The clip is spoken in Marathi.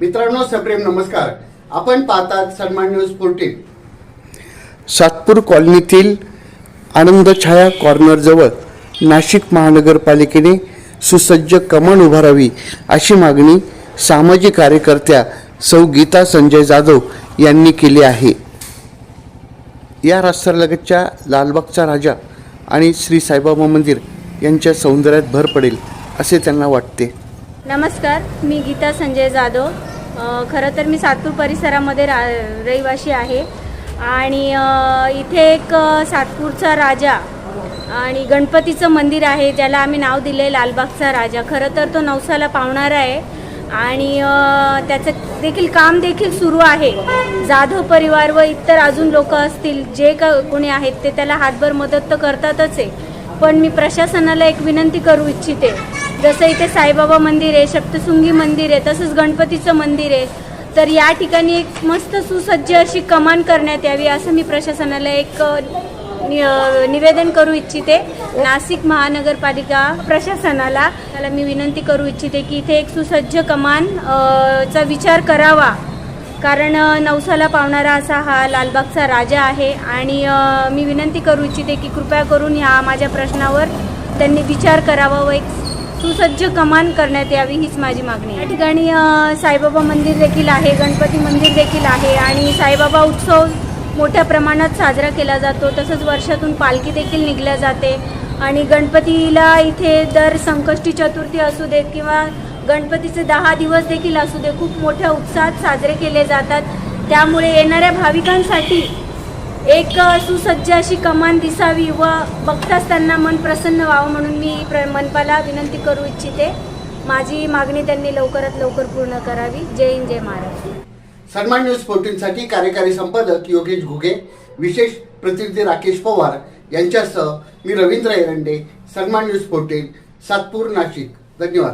मित्रांनो सप्रेम नमस्कार. आपण पाहतात सन्मान न्यूज फोर्टीन सातपूर कॉलनीतील आनंदछाया कॉर्नरजवळ नाशिक महानगरपालिकेने सुसज्ज कमान उभारावी अशी मागणी सामाजिक कार्यकर्त्या सौ गीता संजय जाधव यांनी केली आहे. या रस्त्यालगतच्या लालबागचा राजा आणि श्री साईबाबा मंदिर यांच्या सौंदर्यात भर पडेल असे त्यांना वाटते. नमस्कार मी गीता संजय जाधव. खरं तर मी सातपूर परिसरामध्ये रा रहिवासी आहे. आणि इथे एक सातपूरचा राजा आणि गणपतीचं मंदिर आहे ज्याला आम्ही नाव दिलं आहे लालबागचा राजा. खरं तर तो नवसाला पावणारा आहे. आणि त्याचं देखील काम देखील सुरू आहे. जाधव परिवार व इतर अजून लोक असतील जे का कोणी आहेत ते त्याला हातभर मदत तर करतातच आहे. पण मी प्रशासनाला एक विनंती करू इच्छिते जसं इथे साईबाबा मंदिर आहे सप्तशृंगी मंदिर आहे तसंच गणपतीचं मंदिर आहे. तर या ठिकाणी एक मस्त सुसज्ज अशी कमान करण्यात यावी असं मी प्रशासनाला एक नि- निवेदन करू इच्छिते. नाशिक महानगरपालिका प्रशासनाला त्याला मी विनंती करू इच्छिते की इथे एक सुसज्ज कमान चा विचार करावा. कारण नवसाला पावणारा असा हा लालबागचा राजा आहे आणि मी विनंती करू इच्छिते की कृपया करून ह्या माझ्या प्रश्नावर त्यांनी विचार करावा व एक सुसज्ज कमान करण्यात यावी हीच माझी मागणी या ठिकाणी साईबाबा मंदिर देखील आहे गणपती मंदिर देखील आहे आणि साईबाबा उत्सव मोठ्या प्रमाणात साजरा केला जातो. तसंच वर्षातून पालखी देखील निघल्या जाते आणि गणपतीला इथे दर संकष्टी चतुर्थी असू देत किंवा गणपतीचे दहा दिवस देखील असू दे खूप मोठ्या उत्साहात साजरे केले जातात. त्यामुळे येणाऱ्या भाविकांसाठी एक सुसज्ज अशी कमान दिसावी व बघताच त्यांना मन प्रसन्न व्हावं म्हणून मी प्र मनपाला विनंती करू इच्छिते. माझी मागणी त्यांनी लवकरात लवकर पूर्ण करावी. जय हिंद जय महाराष्ट्र. सन्मान न्यूज फोर्टीनसाठी कार्यकारी संपादक योगेश घुगे विशेष प्रतिनिधी राकेश पवार यांच्यासह मी रवींद्र एरंडे सन्मान न्यूज फोर्टीन सातपूर नाशिक. धन्यवाद.